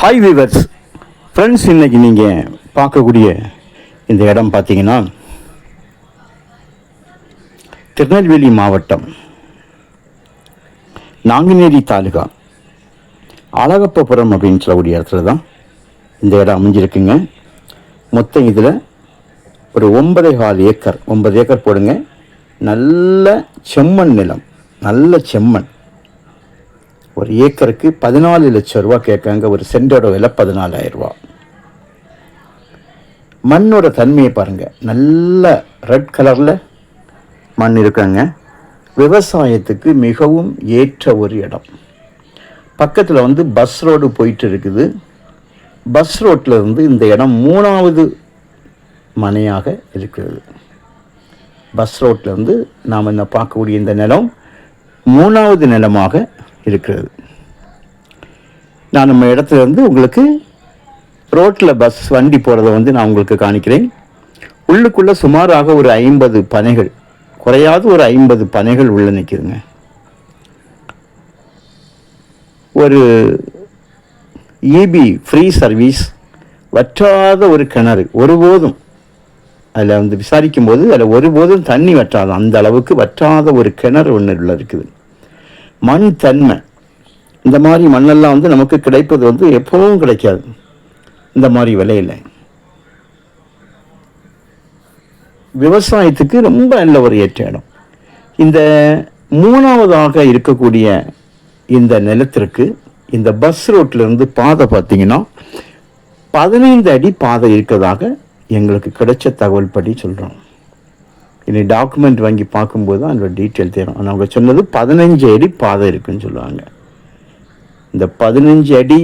Hi viewers friends இன்றைக்கி நீங்கள் பார்க்கக்கூடிய இந்த இடம் பார்த்தீங்கன்னா திருநெல்வேலி மாவட்டம் நாங்குநேரி தாலுகா அழகப்பபுரம் அப்படின்னு சொல்லக்கூடிய இடத்துல தான் இந்த இடம் அமைஞ்சிருக்குங்க. மொத்தம் இதில் ஒரு ஒன்பதே கால் ஏக்கர் ஒன்பது ஏக்கர் போடுங்க. நல்ல செம்மண் நிலம் நல்ல செம்மண். ஒரு ஏக்கருக்கு பதினாலு லட்சம் ரூபா கேட்காங்க ஒரு சென்டோட விலை பதினாலாயிரம் ரூபா மண்ணோட தன்மையை பாருங்கள் நல்ல ரெட் கலரில் மண் இருக்காங்க. விவசாயத்துக்கு மிகவும் ஏற்ற ஒரு இடம். பக்கத்தில் வந்து பஸ் ரோடு போயிட்டு இருக்குது. பஸ் ரோட்டில் இருந்து இந்த இடம் மூணாவது மனையாக இருக்கிறது. பஸ் ரோட்டில் இருந்து நாம் இந்த பார்க்கக்கூடிய இந்த நிலம் மூணாவது நிலமாக இருக்கிறது. நான் நம்ம இடத்துல இருந்து உங்களுக்கு ரோட்டில் பஸ் வண்டி போகிறத வந்து நான் உங்களுக்கு காணிக்கிறேன். உள்ளுக்குள்ளே சுமாராக ஒரு ஐம்பது பனைகள் குறையாத ஒரு ஐம்பது பனைகள் உள்ளே நிற்கிதுங்க ஒரு இபி ஃப்ரீ சர்வீஸ் வற்றாத ஒரு கிணறு ஒருபோதும் அதில் வந்து விசாரிக்கும் போது அதில் ஒருபோதும் தண்ணி வற்றாது. அந்த அளவுக்கு வற்றாத ஒரு கிணறு ஒன்று உள்ள இருக்குது. மண் தன்மை. இந்த மாதிரி மண்ணெல்லாம் வந்து நமக்கு கிடைப்பது வந்து எப்பவும் கிடைக்காது. இந்த மாதிரி விலையில். விவசாயத்துக்கு ரொம்ப நல்ல ஒரு ஏற்ற இடம் இந்த மூணாவதாக இருக்கக்கூடிய இந்த நிலத்திற்கு இந்த பஸ் ரோட்டிலிருந்து இருந்து பாதை பார்த்தீங்கன்னா பதினைந்து அடி பாதை இருக்கதாக எங்களுக்கு கிடைச்ச தகவல் படி சொல்கிறோம் இனி டாக்குமெண்ட் வாங்கி பார்க்கும்போது தான் அதோட டீட்டெயில் தெரியும். ஆனால் அவங்க சொன்னது பதினஞ்சு அடி பாதை இருக்குன்னு சொல்லுவாங்க. இந்த பதினஞ்சு அடி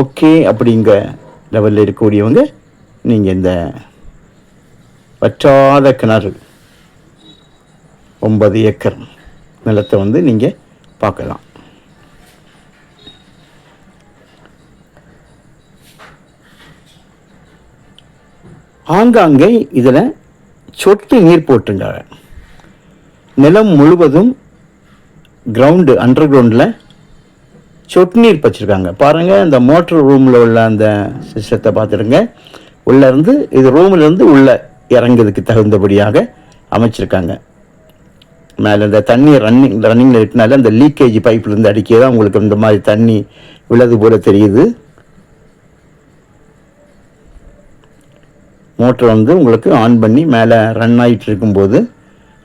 ஓகே அப்படிங்கிற லெவலில் இருக்கக்கூடியவங்க நீங்கள் இந்த வற்றாத கிணறு ஒன்பது ஏக்கர் நிலத்தை வந்து நீங்கள் பார்க்கலாம். ஆங்காங்கே இதில் சொட்டு நீர் போட்டுங்க நிலம் முழுவதும் கிரவுண்டு அண்டர் கிரவுண்டில் சொட்டு நீர் வச்சுருக்காங்க பாருங்கள் இந்த மோட்டர் ரூமில் உள்ள அந்த சிஸ்டத்தை பார்த்துருங்க உள்ளேருந்து இது ரூம்லேருந்து உள்ளே இறங்குறதுக்கு தகுந்தபடியாக அமைச்சிருக்காங்க. மேலே இந்த தண்ணி ரன்னிங் ரன்னிங்கில் இருக்கனால அந்த லீக்கேஜ் பைப்லேருந்து அடிக்க தான் உங்களுக்கு இந்த மாதிரி தண்ணி விழது போல தெரியுது. மோட்டர் வந்து உங்களுக்கு ஆன் பண்ணி மேலே ரன் ஆகிட்டு இருக்கும்போது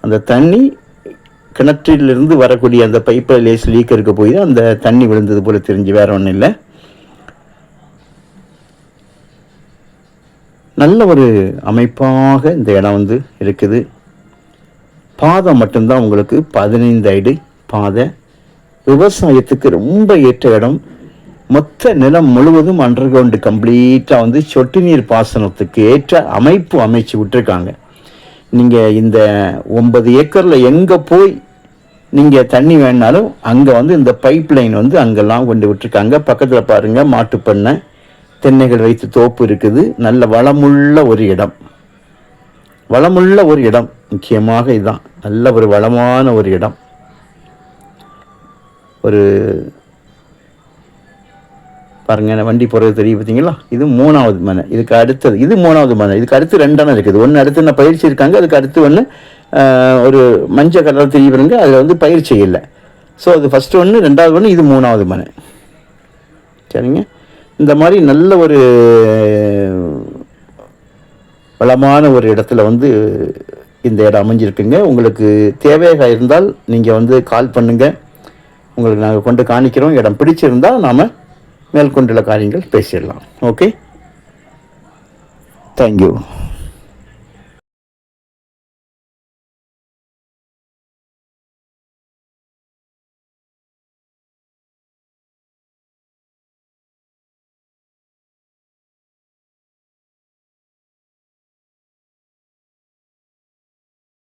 அந்த தண்ணி கிணற்றிலிருந்து வரக்கூடிய அந்த பைப்பில் லேஸ் லீக் இருக்க போய் அந்த தண்ணி விழுந்தது போல தெரிஞ்சு வேற ஒன்றும் இல்லை. நல்ல ஒரு அமைப்பாக இந்த இடம் வந்து இருக்குது. பாதை மட்டும்தான் உங்களுக்கு பதினைந்து அடி பாதை. விவசாயத்துக்கு ரொம்ப ஏற்ற இடம். மொத்த நிலம் முழுவதும் அண்டர் கிரவுண்டு கம்ப்ளீட்டாக வந்து சொட்டு நீர் பாசனத்துக்கு ஏற்ற அமைப்பு அமைச்சு விட்டுருக்காங்க. நீங்கள் இந்த ஒன்பது ஏக்கரில் எங்கே போய் நீங்கள் தண்ணி வேணாலும் அங்கே வந்து இந்த பைப் லைன் வந்து அங்கெல்லாம் கொண்டு விட்டுருக்காங்க. பக்கத்தில் பாருங்கள் மாட்டுப்பண்ணை தென்னைகள் வைத்து தோப்பு இருக்குது. நல்ல வளமுள்ள ஒரு இடம். வளமுள்ள ஒரு இடம். முக்கியமாக இதுதான் நல்ல ஒரு வளமான ஒரு இடம். ஒரு பாருங்க வண்டி போகிறது தெரியும் பார்த்தீங்களா இது மூணாவது மனை இதுக்கு அடுத்தது இது மூணாவது மனை இதுக்கு அடுத்து ரெண்டான இருக்குது. ஒன்று அடுத்து என்ன பயிற்சி இருக்காங்க அதுக்கு அடுத்து ஒன்று ஒரு மஞ்சள் கலர் வருங்க அதில் வந்து பயிற்சி இல்லை. ஸோ அது ஃபஸ்ட்டு ஒன்று ரெண்டாவது ஒன்று இது மூணாவது மனை. சரிங்க? இந்த மாதிரி நல்ல ஒரு வளமான ஒரு இடத்துல வந்து இந்த இடம் அமைஞ்சிருக்குங்க. உங்களுக்கு தேவையாக இருந்தால் நீங்கள் வந்து கால் பண்ணுங்கள் உங்களுக்கு நாங்கள் கொண்டு காணிக்கிறோம். இடம் பிடிச்சிருந்தால் நாம் மேற்கொண்டுள்ள காரியங்கள் பேசிடலாம் ஓகே தேங்க்யூ